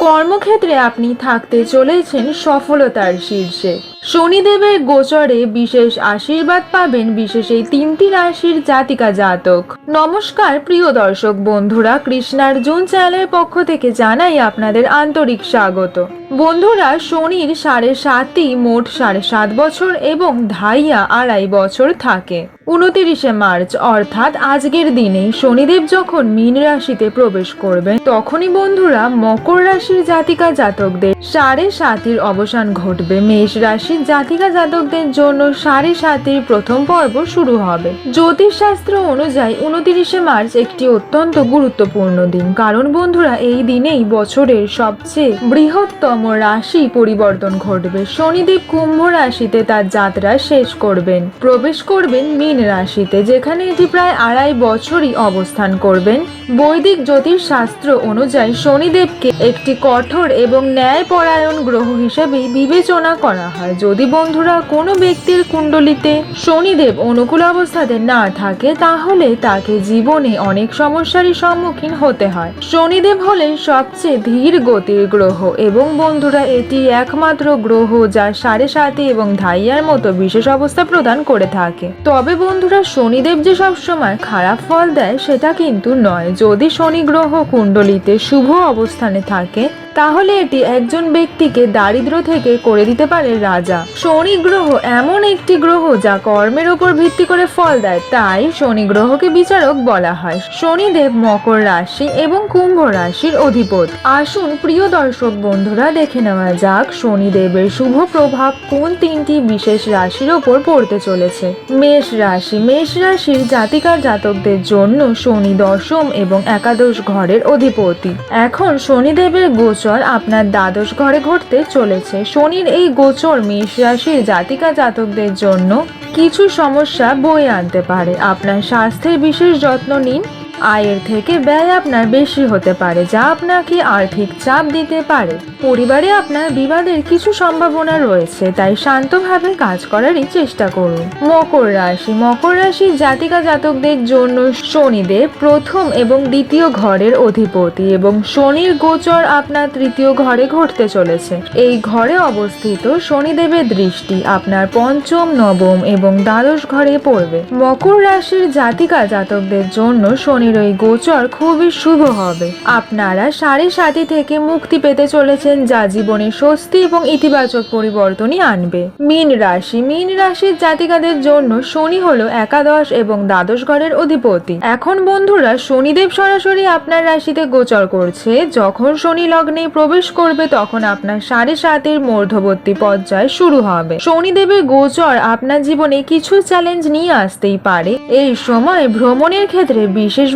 কর্মক্ষেত্রে আপনি থাকতে চলেছেন সফলতার শীর্ষে। শনিদেবের গোচরে বিশেষ আশীর্বাদ পাবেন বিশেষ এই তিনটি রাশির জাতিকা জাতক। নমস্কার, প্রিয় দর্শক বন্ধুরা, কৃষ্ণার্জুন চ্যানেলের পক্ষ থেকে জানাই আপনাদের আন্তরিক স্বাগত। বন্ধুরা, শনির সাড়ে সাতই, মোট সাড়ে সাত বছর এবং ধাইয়া আড়াই বছর থাকে। উনতিরিশে মার্চ, অর্থাৎ আজকের দিনে শনিদেব যখন মীন রাশিতে প্রবেশ করবেন, তখনই বন্ধুরা মকর রাশির জাতিকা জাতকদের সাড়ে সাতির অবসান ঘটবে। মেষ রাশির জাতিকা জাতকদের জন্য সাড়ে সাতির প্রথম পর্ব শুরু হবে। জ্যোতিষশাস্ত্র অনুযায়ী উনতিরিশে মার্চ একটি অত্যন্ত গুরুত্বপূর্ণ দিন। কারণ বন্ধুরা, এই দিনেই বছরের সবচেয়ে বৃহত্তম রাশি পরিবর্তন ঘটবে। শনিদেব কুম্ভ রাশিতে তার যাত্রা শেষ করবেন। প্রবেশ করবেন মীন রাশিতে, যেখানে এটি প্রায় আড়াই বছরই অবস্থান করবেন। বৈদিক জ্যোতিষ শাস্ত্র অনুযায়ী শনিদেবকে একটি কঠোর এবং ন্যায়পরায়ণ গ্রহ হিসেবে বিবেচনা করা হয়। যদি বন্ধুরা কোনো ব্যক্তির কুণ্ডলিতে শনিদেব অনুকূল অবস্থাতে না থাকে, তাহলে তাকে জীবনে অনেক সমস্যারই সম্মুখীন হতে হয়। শনিদেব হলেন সবচেয়ে ধীর গতির গ্রহ এবং বন্ধুরা, এটি একমাত্র গ্রহ যা সাড়ে সাতি এবং ধাইয়ার মতো বিশেষ অবস্থা প্রদান করে থাকে। তবে বন্ধুরা, শনিদেব যে সবসময় খারাপ ফল দেয়, সেটা কিন্তু নয়। যদি শনি গ্রহ কুণ্ডলিতে শুভ অবস্থানে থাকে, তাহলে এটি একজন ব্যক্তিকে দারিদ্র থেকে করে দিতে পারে রাজা। শনি গ্রহ এমন একটি গ্রহ যা কর্মের উপর ভিত্তি করে ফল দেয়, তাই শনি গ্রহকে বিচারক বলা হয়। শনিদেব মকর রাশি এবং কুম্ভ রাশির অধিপত। আসুন, প্রিয় দর্শক বন্ধুরা দেখে নেওয়া যাক শনিদেবের শুভ প্রভাব কোন তিনটি বিশেষ রাশির ওপর পড়তে চলেছে। মেষ রাশি, মেষ রাশির জাতিকার জাতকদের জন্য শনি দশম এবং একাদশ ঘরের অধিপতি। এখন শনিদেবের গোচর আপনার দ্বাদশ ঘরে ঘটতে চলেছে। শনির এই গোচর মেষ রাশির জাতিকা জাতকদের জন্য কিছু সমস্যা বয়ে আনতে পারে। আপনার স্বাস্থ্যের বিশেষ যত্ন নিন। আয়ের থেকে ব্যয় আপনার বেশি হতে পারে, যা আপনাকে আর্থিক চাপ দিতে পারে। পরিবারে আপনার বিবাদের কিছু সম্ভাবনা রয়েছে, তাই শান্তভাবে কাজ করারই চেষ্টা করুন। মকর রাশি। মকর রাশির জাতিকা জাতকদের জন্য শনিদেব প্রথম এবং দ্বিতীয় ঘরের অধিপতি এবং শনির গোচর আপনার তৃতীয় ঘরে ঘটতে চলেছে। এই ঘরে অবস্থিত শনিদেবের দৃষ্টি আপনার পঞ্চম, নবম এবং দ্বাদশ ঘরে পড়বে। মকর রাশির জাতিকা জাতকদের জন্য শনির ওই গোচর খুবই শুভ হবে। আপনারা সাড়ে সাতি থেকে মুক্তি পেতে চলেছেন যা জীবনে স্বস্তি এবং ইতিবাচক পরিবর্তনই আনবে। মীন রাশি, মীন রাশির জাতিকাদের জন্য শনি হলো একাদশ এবং দ্বাদশ ঘরের অধিপতি। এখন বন্ধুরা, শনিদেব সরাসরি আপনার রাশিতে গোচর করছে। যখন শনি লগ্নে প্রবেশ করবে, তখন আপনার সাড়ে সাতের মধ্যবর্তী পর্যায় শুরু হবে। শনিদেবের গোচর আপনার জীবনে কিছু চ্যালেঞ্জ নিয়ে আসতেই পারে। এই সময় ভ্রমণের ক্ষেত্রে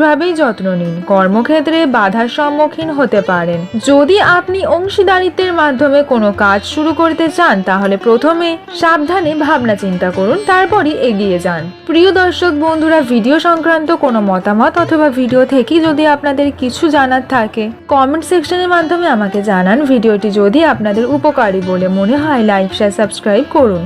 বিশেষভাবেই যত্ন নিন। কর্মক্ষেত্রে বাধার সম্মুখীন হতে পারেন। যদি আপনি অংশীদারিত্বের মাধ্যমে কোনো কাজ শুরু করতে চান, তাহলে প্রথমে সাবধানে ভাবনা চিন্তা করুন, তারপরই এগিয়ে যান। প্রিয় দর্শক বন্ধুরা, ভিডিও সংক্রান্ত কোনো মতামত অথবা ভিডিও থেকে যদি আপনাদের কিছু জানার থাকে কমেন্ট সেকশনের মাধ্যমে আমাকে জানান। ভিডিওটি যদি আপনাদের উপকারী বলে মনে হয় লাইক শেয়ার সাবস্ক্রাইব করুন।